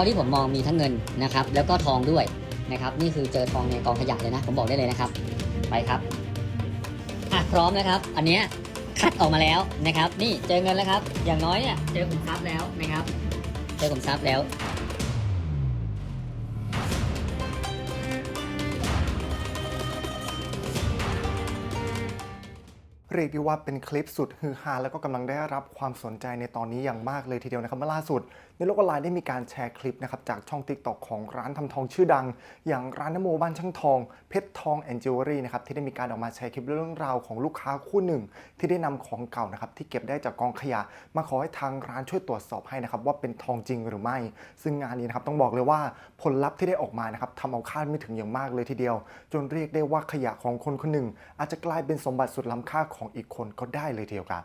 ท่าที่ผมมองมีทั้งเงินนะครับ แล้วก็ทองด้วยนะครับนี่คือเจอทองในกองขยะเลยนะ ผมบอกได้เลยนะครับ ไปครับอะพร้อมนะครับ อันเนี้ยคัดออกมาแล้วนะครับ นี่เจอเงินแล้วครับ อย่างน้อยเนี่ยเจอขุมทรัพย์แล้วนะครับ เจอขุมทรัพย์แล้ว เรียกได้ว่าเป็นคลิปสุดฮือฮาแล้วก็กำลังได้รับความสนใจในตอนนี้อย่างมากเลยทีเดียวนะครับเมื่อล่าสุด ในโลกออนไลน์ได้มีการแชร์คลิปนะครับจากช่อง t ิ k t o k ของร้านทำทองชื่อดัง อย่างร้านนโมบ้านช่างทอง เพชรทองแอนจิวเวลรี่นะครับที่ได้มีการออกมาแชร์คลิปเรื่องราวของลูกค้าคู่หนึ่ง ที่ได้นำของเก่านะครับที่เก็บได้จากกองขยะ มาขอให้ทางร้านช่วยตรวจสอบให้นะครับว่าเป็นทองจริงหรือไม่ ซึ่งงานนี้นะครับต้องบอกเลยว่าผลลัพธ์ที่ได้ออกมานะครับทำเอาคาดไม่ถึงอย่างมากเลยทีเดียว จนเรียกได้ว่าขยะของคนคนหนึ่ง อาจจะกลายเป็นสมบัติสุดล้ำค่าของของอีกคนก็ได้เลยทีเดียวครับ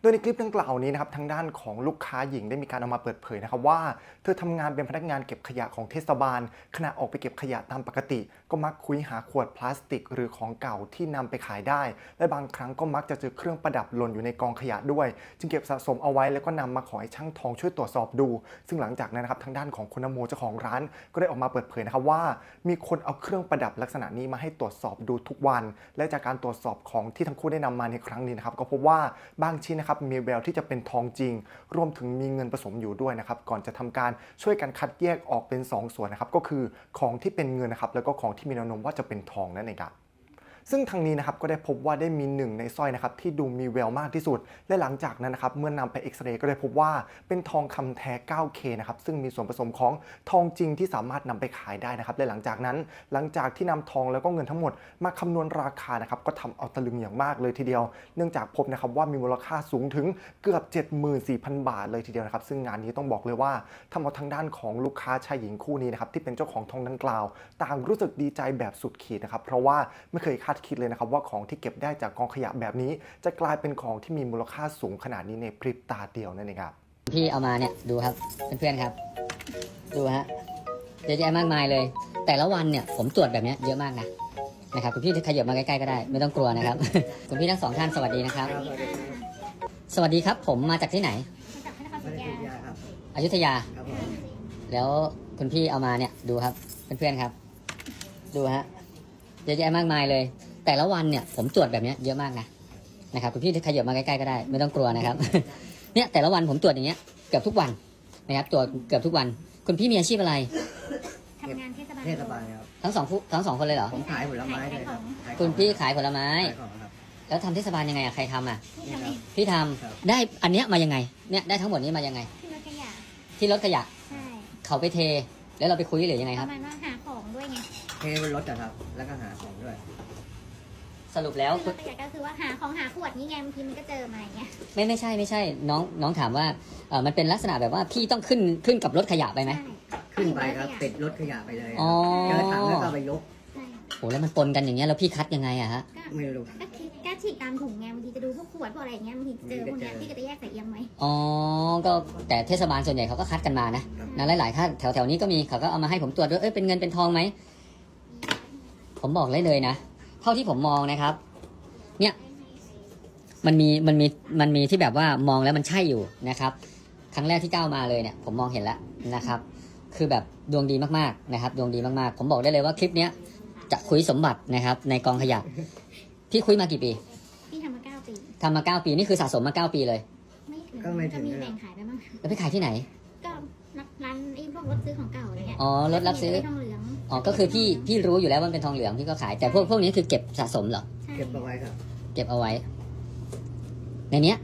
โดยในคลิปดังกล่าวนี้นะครับทางด้านของลูกค้าหญิงได้มีการเอามาเปิดเผยนะครับว่า เธอทำงานเป็นพนักงานเก็บขยะของเทศบาล ขณะออกไปเก็บขยะตามปกติก็มักคุยหาขวดพลาสติก หรือของเก่าที่นำไปขายได้ และบางครั้งก็มักจะเจอเครื่องประดับหล่นอยู่ในกองขยะด้วย จึงเก็บสะสมเอาไว้แล้วก็นำมาขอให้ช่างทองช่วยตรวจสอบดู ซึ่งหลังจากนั้นนะครับทางด้านของคุณนโมเจ้าของร้าน ก็ได้ออกมาเปิดเผยนะครับว่า มีคนเอาเครื่องประดับลักษณะนี้มาให้ตรวจสอบดูทุกวัน และจากการตรวจสอบของที่ทั้งคู่ได้นำมาในครั้งนี้นะครับก็พบว่าบางชิ้นนะครับมีแววที่จะเป็นทองจริง รวมถึงมีเงินผสมอยู่ด้วยนะครับก่อนจะทำการช่วยกันคัดแยกออกเป็น 2 ส่วนนะครับก็คือของที่เป็นเงินนะครับแล้วก็ของที่มีแนวโน้มว่าจะเป็นทองนั่นเองครับ ซึ่งทางนี้นะครับก็ได้พบว่าได้มีหนึ่งในสร้อยนะครับที่ดูมีแววมากที่สุด และหลังจากนั้นนะครับเมื่อนำไปเอ็กซเรย์ก็ได้พบว่าเป็นทองคำแท้ 9K นะครับซึ่งมีส่วนผสมของทองจริงที่สามารถนำไปขายได้นะครับและหลังจากนั้นหลังจากที่นำทองแล้วก็เงินทั้งหมด มาคำนวณราคานะครับก็ทำเอาตะลึงอย่างมากเลยทีเดียว เนื่องจากพบนะครับว่ามีมูลค่าสูงถึงเกือบ 74,000 บาทเลยทีเดียวนะครับซึ่งงานนี้ต้องบอกเลยว่าทำเอาทางด้านของลูกค้าชายหญิงคู่นี้นะครับที่เป็นเจ้าของทองดังกล่าว ต่างรู้สึกดีใจแบบสุดขีดนะครับเพราะว่าไม่เคยคาดคิดเลยนะครับว่าของที่เก็บได้จากกองขยะแบบนี้ จะกลายเป็นของที่มีมูลค่าสูงขนาดนี้ในพริบตาเดียวนั่นเองครับพี่เอามาเนี่ยดูครับเพื่อนๆครับ ดูฮะเยอะแยะมากมายเลย แต่ละวันเนี่ยผมตรวจแบบเนี้ยเยอะมากนะนะครับคุณพี่ขยับมาใกล้ๆก็ได้ ไม่ต้องกลัวนะครับคุณพี่ทั้งสองท่านสวัสดีนะครับ สวัสดีครับ ผมมาจากที่ไหนมาจากพระนครศรีอยุธยาครับอยุธยาครับผมแล้วคุณพี่เอามาเนี่ยดูครับเพื่อนๆครับ ดูฮะเยอะแยะมากมายเลย แต่ละวันเนี่ยผมตรวจแบบเนี้ยเยอะมากนะนะครับคุณพี่ขยับมาใกล้ๆก็ได้ ไม่ต้องกลัวนะครับ เนี่ยแต่ละวันผมตรวจอย่างเงี้ยเกือบทุกวันนะครับตรวจเกือบทุกวัน คุณพี่มีอาชีพอะไรทำงานเทศบาลเทศบาลครับ ทั้งสองผู้ทั้งสองคนเลยเหรอผมขายผลไม้เลยครับขายของคุณพี่ขายผลไม้ ขายของครับ แล้วทำเทศบาลยังไงอะใครทำอะที่ทำเองพี่ทำครับ ได้อันเนี้ยมายังไงเนี่ยได้ทั้งหมดนี้มายังไง ที่รถขยะที่รถขยะใช่เขาไปเท แล้วเราไปคุยหรือยังไงปครับ ระมาณว่าหาของด้วยไงเทบนรถนะครับ แล้วก็หาของด้วย สรุปแล้วที่รถขยะก็คือว่าหาของหาขวดนี่ไงบางทีมันก็เจอมาอย่างเงี้ยไม่ไม่ใช่ไม่ใช่ น้องน้องถามว่าเออมันเป็นลักษณะแบบว่าพี่ต้องขึ้นขึ้นกับรถขยะไปไหมใช่ขึ้นไปครับติดรถขยะไปเลยอ๋อเจอถังแล้วก็ไปยกใช่โหแล้วมันปนกันอย่างเงี้ยแล้วพี่คัดยังไงอะฮะไม่รู้ก็คิดก็ฉีกตามถุงไงบางทีจะดูพวกขวดพวกอะไรอย่างเงี้ยบางทีเจอพวกเนี้ยพี่ก็จะแยกใส่เอียมไว้อ๋อก็แต่เทศบาลส่วนใหญ่เขาก็คัดกันมานะนะหลายๆท่านแถวแถวๆนี้ก็มีเขาก็เอามาให้ผมตรวจด้วยเอ้ยเป็นเงินเป็นทองไหมผมบอกเลยเลยนะเท่าที่ผมมองนะครับ เนี่ย มันมีมันมีมันมีที่แบบว่ามองแล้วมันใช่อยู่นะครับ ครั้งแรกที่ก้าวมาเลยเนี่ย ผมมองเห็นแล้วนะครับ คือแบบดวงดีมากๆนะครับ ดวงดีมากๆ ผมบอกได้เลยว่าคลิปเนี้ยจะคุยสมบัตินะครับ ในกองขยะพี่คุยมากี่ปีพี่ทำมาเก้าปีทำมาเก้าปีนี่คือสะสมมาเก้าปีเลย ไม่ถึงก็ไม่ถึง มีแบ่งขายไปบ้างแล้วไปขายที่ไหนก็ร้านไอ้พวกรถซื้อของเก่าอะไรเงี้ยอ๋อรถรับซื้อมีทองเหลือง อ๋อก็คือพี่พี่รู้อยู่แล้วว่ามันเป็นทองเหลืองพี่ก็ขายแต่พวกพวกนี้คือเก็บสะสมเหรอใช่เก็บเอาไว้ครับ เก็บเอาไว้ ในเนี้ย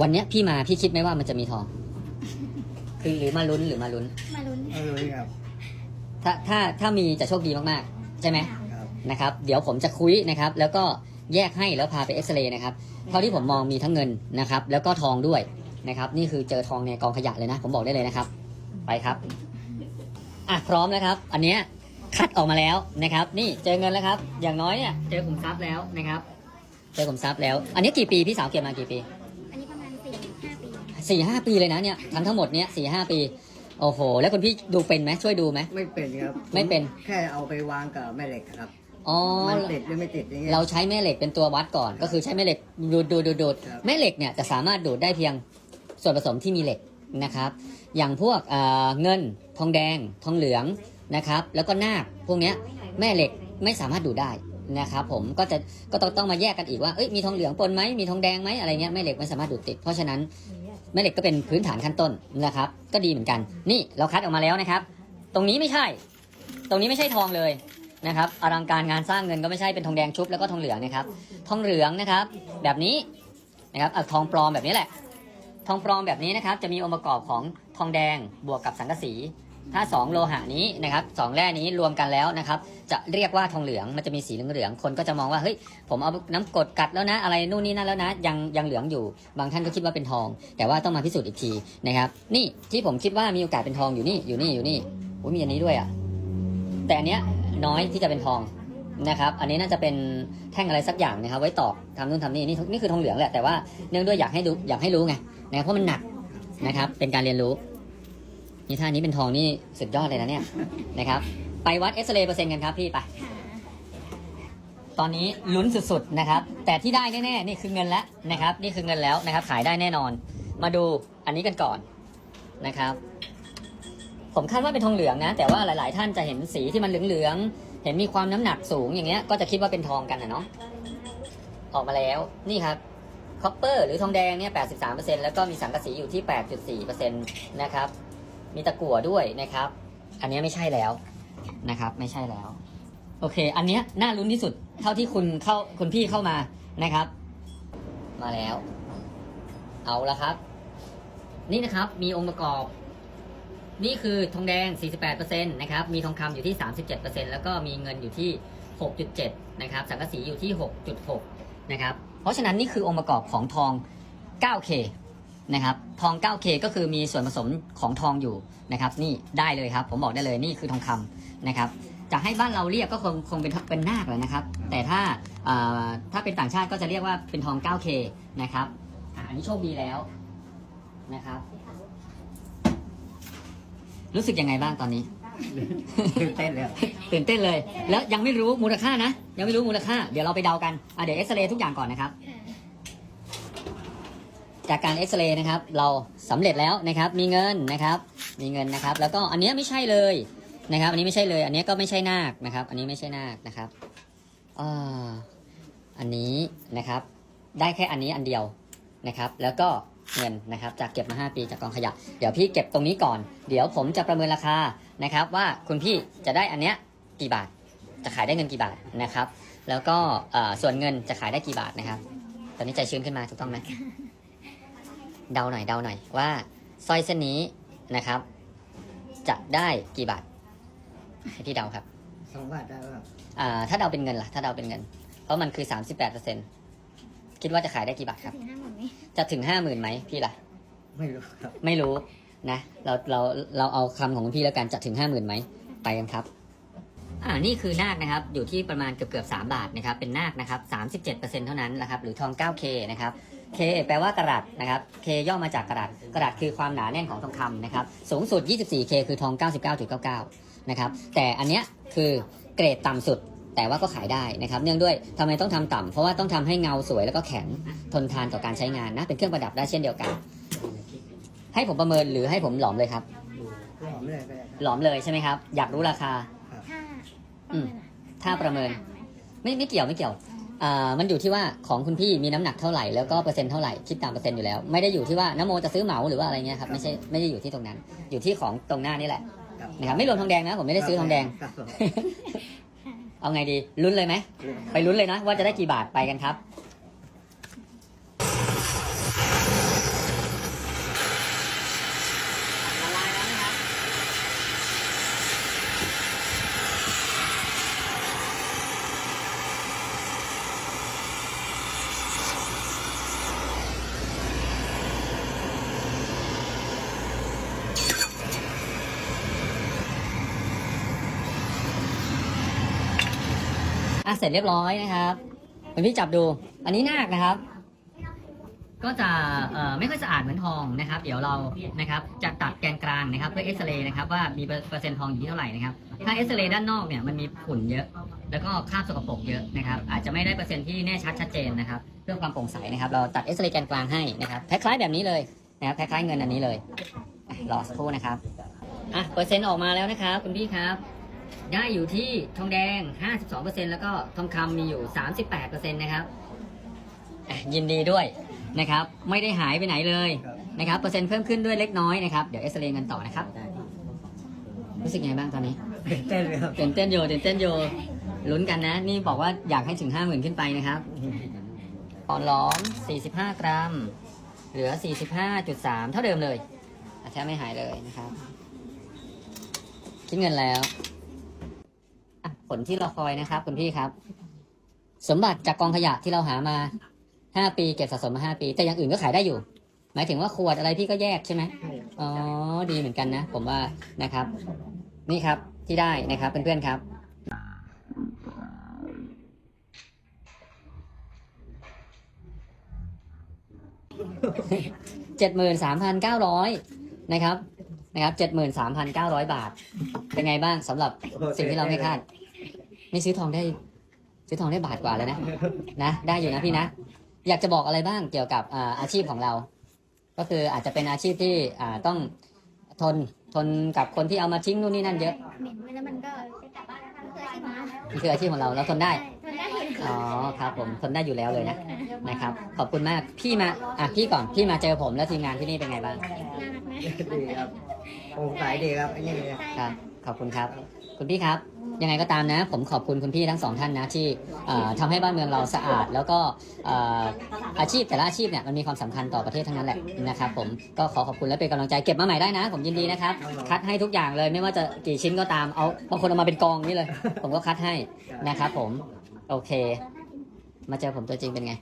วันเนี้ยพี่มาพี่คิดไหมว่ามันจะมีทองคือหรือมาลุ้นหรือมาลุ้น มาลุ้นไม่รู้ครับถ้าถ้าถ้ามีจะโชคดีมากๆ ใช่ไหมครับนะครับ เดี๋ยวผมจะคุยนะครับ แล้วก็แยกให้แล้วพาไปเอ็กซเรย์นะครับเท่าที่ผมมองมีทั้งเงินนะครับ แล้วก็ทองด้วยนะครับ นี่คือเจอทองในกองขยะเลยนะ ผมบอกได้เลยนะครับ ไปครับ อะพร้อมนะครับ อันเนี้ยคัดออกมาแล้วนะครับ นี่เจอเงินแล้วครับ อย่างน้อยเนี่ยเจอขุมทรัพย์แล้วนะครับ เจอขุมทรัพย์แล้ว อันนี้กี่ปีพี่สาวเก็บมากี่ปีอันนี้ประมาณสี่ห้าปีสี่ห้าปีเลยนะเนี่ยทั้งทั้งหมดเนี้ยสี่ห้าปี โอ้โห แล้วคุณพี่ดูเป็นไหมช่วยดูไหม ไม่เป็นครับไม่เป็น แค่เอาไปวางกับแม่เหล็กครับอ๋อ มันติดหรือไม่ติดอย่างเงี้ย เราใช้แม่เหล็กเป็นตัววัดก่อน ก็คือใช้แม่เหล็กดูดดูดดูดดูดครับ แม่เหล็กเนี่ยจะสามารถดูดได้เพียงส่วนผสมที่มีเหล็กนะครับ อย่างพวกเอ่อเงิน ทองแดง ทองเหลืองนะครับ แล้วก็นาคพวกเนี้ยแม่เหล็กไม่สามารถดูได้นะครับผมก็จะก็ต้องต้องมาแยกกันอีกว่าเอ้ยมีทองเหลืองปนไหมมีทองแดงไหมอะไรเงี้ยแม่เหล็กไม่สามารถดูดติด เพราะฉะนั้นแม่เหล็กก็เป็นพื้นฐานขั้นต้นนะครับ ก็ดีเหมือนกัน นี่เราคัดออกมาแล้วนะครับ ตรงนี้ไม่ใช่ ตรงนี้ไม่ใช่ทองเลยนะครับอลังการงานสร้างเงินก็ไม่ใช่เป็นทองแดงชุบแล้วก็ทองเหลืองนะครับ ทองเหลืองนะครับ แบบนี้นะครับอทองปลอมแบบนี้แหละ ทองปลอมแบบนี้นะครับ จะมีองค์ประกอบของทองแดงบวกกับสังกะสี ถ้า 2 โลหะนี้นะครับสองแร่นี้รวมกันแล้วนะครับ จะเรียกว่าทองเหลืองมันจะมีสีเหลืองๆคนก็จะมองว่าเฮ้ยผมเอาน้ำกรดกัดแล้วนะ อะไรนู่นนี่นั่นแล้วนะ ยังยังเหลืองอยู่บางท่านก็คิดว่าเป็นทอง แต่ว่าต้องมาพิสูจน์อีกทีนะครับ นี่ที่ผมคิดว่ามีโอกาสเป็นทองอยู่นี่อยู่นี่อยู่นี่โอ้ยมีอันนี้ด้วยอะแต่อันเนี้ยน้อยที่จะเป็นทอง นะครับ อันนี้น่าจะเป็นแท่งอะไรสักอย่างนะครับ ไว้ตอกทำนู่นทำนี่นี่นี่คือทองเหลืองแหละแต่ว่าเนื่องด้วยอยากให้ดูอยากให้รู้ไงนะครับเพราะมันหนักนะครับ เป็นการเรียนรู้นี่ถ้านี้เป็นทองนี่สุดยอดเลยนะเนี่ยนะครับ ไปวัดเอ็กซเรย์เปอร์เซ็นต์กันครับพี่ไป ตอนนี้ลุ้นสุดๆนะครับ แต่ที่ได้แน่ๆนี่คือเงินแล้วนะครับ นี่คือเงินแล้วนะครับ ขายได้แน่นอน มาดูอันนี้กันก่อนนะครับ ผมคาดว่าเป็นทองเหลืองนะ แต่ว่าหลาย ๆ ท่านจะเห็นสีที่มันเหลืองๆ เห็นมีความน้ำหนักสูงอย่างเงี้ย ก็จะคิดว่าเป็นทองกันนะเนาะออกมาแล้วนี่ครับคอปเปอร์หรือทองแดงเนี่ย83%แล้วก็มีสังกะสีอยู่ที่ 8.4%นะครับ มีตะกั่วด้วยนะครับ อันนี้ไม่ใช่แล้วนะครับ ไม่ใช่แล้ว โอเค อันเนี้ยน่าลุ้นที่สุดเท่าที่คุณเข้าคุณพี่เข้ามานะครับ มาแล้ว เอาละครับ นี่นะครับ มีองค์ประกอบ นี่คือทองแดง 48%นะครับ มีทองคำอยู่ที่ 37%แล้วก็มีเงินอยู่ที่ 6.7 นะครับ สังกะสีอยู่ที่ 6.6 นะครับ เพราะฉะนั้นนี่คือองค์ประกอบของทอง 9K นะครับ ทอง 9K ก็คือมีส่วนผสมของทองอยู่นะครับ นี่ได้เลยครับ ผมบอกได้เลยนี่คือทองคำนะครับ จะให้บ้านเราเรียกก็คงคงเป็นเป็นนาคแหละนะครับ แต่ถ้าถ้าเป็นต่างชาติก็จะเรียกว่าเป็นทอง 9K นะครับอะอันนี้โชคดีแล้วนะครับ รู้สึกยังไงบ้างตอนนี้ ตื่นเต้นเลยตื่นเต้นเลย แล้วยังไม่รู้มูลค่านะ ยังไม่รู้มูลค่า เดี๋ยวเราไปเดากันอะเดี๋ยวเอ็กซเรย์ทุกอย่างก่อนนะครับค่ะจากการเอ็กซเรย์นะครับ เราสำเร็จแล้วนะครับ มีเงินนะครับ มีเงินนะครับ แล้วก็อันเนี้ยไม่ใช่เลยนะครับ อันนี้ไม่ใช่เลย อันเนี้ยก็ไม่ใช่นาคนะครับ อันนี้ไม่ใช่นาคนะครับอ่าอันนี้นะครับ ได้แค่อันนี้อันเดียวนะครับ แล้วก็ เงินนะครับจากเก็บมา 5 ปีจากกองขยะ เดี๋ยวพี่เก็บตรงนี้ก่อน เดี๋ยวผมจะประเมินราคานะครับ ว่าคุณพี่จะได้อันเนี้ยกี่บาท จะขายได้เงินกี่บาทนะครับ แล้วก็เอ่อส่วนเงินจะขายได้กี่บาทนะครับ ตอนนี้ใจชื้นขึ้นมาถูกต้องไหมเดาหน่อยเดาหน่อยว่าสร้อยเส้นนี้นะครับ จะได้กี่บาทให้พี่เดาครับสองบาทได้ป่ะอ่าถ้าเดาเป็นเงินล่ะ ถ้าเดาเป็นเงิน เพราะมันคือ38% คิดว่าจะขายได้กี่บาทครับ ถึงห้าหมื่นไหมจะถึง50,000ไหมพี่ล่ะ ไม่รู้ครับ ไม่รู้นะ เราเราเราเอาคำของคุณพี่แล้วกันจะถึง50,000ไหมไปกันครับ อ่านี่คือนาคนะครับ อยู่ที่ประมาณเกือบเกือบสามบาทนะครับ เป็นนาคนะครับ37%เท่านั้นนะครับ หรือทอง 9K นะครับ K แปลว่ากระดัษนะครับ K ย่อมาจากกระดัษกระดัษคือความหนาแน่นของทองคำนะครับ สูงสุด 24K คือทอง 99.99 นะครับ แต่อันเนี้ยคือเกรดต่ำสุด แต่ว่าก็ขายได้นะครับ เนื่องด้วยทำไมต้องทำต่ำเพราะว่าต้องทำให้เงาสวยแล้วก็แข็งทนทานต่อการใช้งานนะ เป็นเครื่องประดับได้เช่นเดียวกัน ให้ผมประเมินหรือให้ผมหลอมเลยครับหอมเลยก็ได้หลอมเลยใช่ไหมครับ อยากรู้ราคาถ้าอืมถ้าประเมินต่างไหไม่ไม่เกี่ยวไม่เกี่ยวอ่ามันอยู่ที่ว่าของคุณพี่มีน้ำหนักเท่าไหร่แล้วก็เปอร์เซ็นต์เท่าไหร่คิดตามเปอร์เซ็นต์อยู่แล้ว ไม่ได้อยู่ที่ว่านโมจะซื้อเหมาหรือว่าอะไรเงี้ยครับไม่ใช่ไม่ได้อยู่ที่ตรงนั้น อยู่ที่ของตรงหน้านี่แหละครับนะครับไม่รวมทองแดงนะผมไม่ได้ซื้อทองแดงครับผม เอาไงดีลุ้นเลยไหมไปลุ้นเลยนะว่าจะได้กี่บาทไปกันครับ ละลายแล้วนะครับ อะ เสร็จเรียบร้อยนะครับคุณพี่จับดู อันนี้นาคนะครับ ก็จะไม่ค่อยสะอาดเหมือนทองนะครับ เดี๋ยวเรานะครับจะตัดแกนกลางนะครับเพื่อเอ็กซเรย์นะครับว่ามีเปอร์เซ็นต์ทองอยู่ที่เท่าไหร่นะครับถ้าเอ็กซเรย์ด้านนอกเนี่ยมันมีฝุ่นเยอะ แล้วก็คราบสกปรกเยอะนะครับ อาจจะไม่ได้เปอร์เซ็นต์ที่แน่ชัดชัดเจนนะครับเพื่อความโปร่งใสนะครับ เราตัดเอ็กซเรย์แกนกลางให้นะครับคล้ายๆแบบนี้เลยนะครับคล้ายๆเงินอันนี้เลยรอสักครู่นะครับอะเปอร์เซ็นต์ออกมาแล้วนะครับคุณพี่ครับ ได้อยู่ที่ทองแดง 52%แล้วก็ทองคำมีอยู่ 38%นะครับอะยินดีด้วยนะครับ ไม่ได้หายไปไหนเลยนะครับเปอร์เซ็นต์เพิ่มขึ้นด้วยเล็กน้อยนะครับ เดี๋ยวเอ็กซเรย์กันต่อนะครับ รู้สึกไงบ้างตอนนี้ตื่นเต้นเลยครับตื่นเต้นอยู่ตื่นเต้นอยู่ลุ้นกันนะ นี่บอกว่าอยากให้ถึง 50,000 ขึ้นไปนะครับอ่อนหลอม 45 กรัม เหลือ 45.3 เท่าเดิมเลยอะแทบไม่หายเลยนะครับ คิดเงินแล้วอะผ ลที่เราคอยนะครับ คุณพี่ครับ สมบัติจากกองขยะที่เราหามา5ปีเก็บสะสมมา5ปี แต่อย่างอื่นก็ขายได้อยู่ หมายถึงว่าขวดอะไรพี่ก็แยกใช่ไหมอ๋อดีเหมือนกันนะ ผมว่านะครับ นี่ครับที่ได้นะครับเพื่อนๆครับเจ็ดหมื่นสามพันเก้าร้อยนะครับนะครับเจ็ดหมื่นสามพันเก้าร้อยบาท เป็นไงบ้างสำหรับสิ่งที่เราไม่คาด ไม่ซื้อทองได้ซื้อทองได้บาทกว่าแล้วนะนะ ได้อยู่นะพี่นะ อยากจะบอกอะไรบ้างเกี่ยวกับอาอาชีพของเรา ก็คืออาจจะเป็นอาชีพที่อ่าต้องทนทนกับคนที่เอามาทิ้งนู่นนี่นั่นเยอะเหม็นไว้แล้วมันก็จะกลับบ้านแล้วค่ะคืออาชีพของเรานี่คืออาชีพของเราเราทนได้ทนได้อยู่อ๋อครับผมทนได้อยู่แล้วเลยนะนะครับ ขอบคุณมากพี่มาอะพี่ก่อนพี่มาเจอผมแล้วทีมงานที่นี่เป็นไงบ้างน่ารักนะดีครับโปร่งใสดีครับไอ้นี่เลยครับขอบคุณครับ คุณพี่ครับ ยังไงก็ตามนะ ผมขอบคุณคุณพี่ทั้งสองท่านนะที่เอ่อทำให้บ้านเมืองเราสะอาด แล้วก็เอ่ออาชีพแต่ละอาชีพเนี่ยมันมีความสำคัญต่อประเทศทั้งนั้นแหละนะครับผมก็ขอขอบคุณและเป็นกำลังใจเก็บมาใหม่ได้นะ ผมยินดีนะครับคัดให้ทุกอย่างเลยไม่ว่าจะกี่ชิ้นก็ตามเอาบางคนเอามาเป็นกองนี่เลย ผมก็คัดให้นะครับผมโอเค มาเจอผมตัวจริงเป็นไง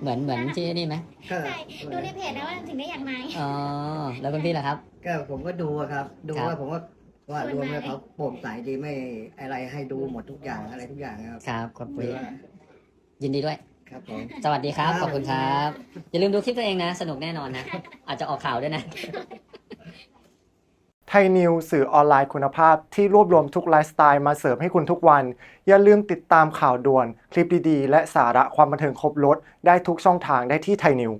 เหมือนเหมือนที่นี่ไหมก็ใช่ดูในเพจแล้วว่าถึงได้อยากมาอ๋อแล้วคุณพี่ล่ะครับ ก็ผมก็ดูอะครับ ดูครับว่าผมว่า ว่ารวมแล้วเขาโปร่งใสดีไม่อะไรให้ดูหมดทุกอย่างอะไรทุกอย่างครับครับขอบคุณคือว่ายินดีด้วย ครับผมสวัสดีครับครับ ขอบคุณครับ อย่าลืมดูคลิปตัวเองนะ สนุกแน่นอนนะ อาจจะออกข่าวด้วยนะ ไทยนิวสื่อออนไลน์คุณภาพที่รวบรวมทุกไลฟ์สไตล์มาเสิร์ฟให้คุณทุกวัน อย่าลืมติดตามข่าวด่วน คลิปดีๆ และสาระความบันเทิงครบรถได้ทุกช่องทางได้ที่ไทยนิว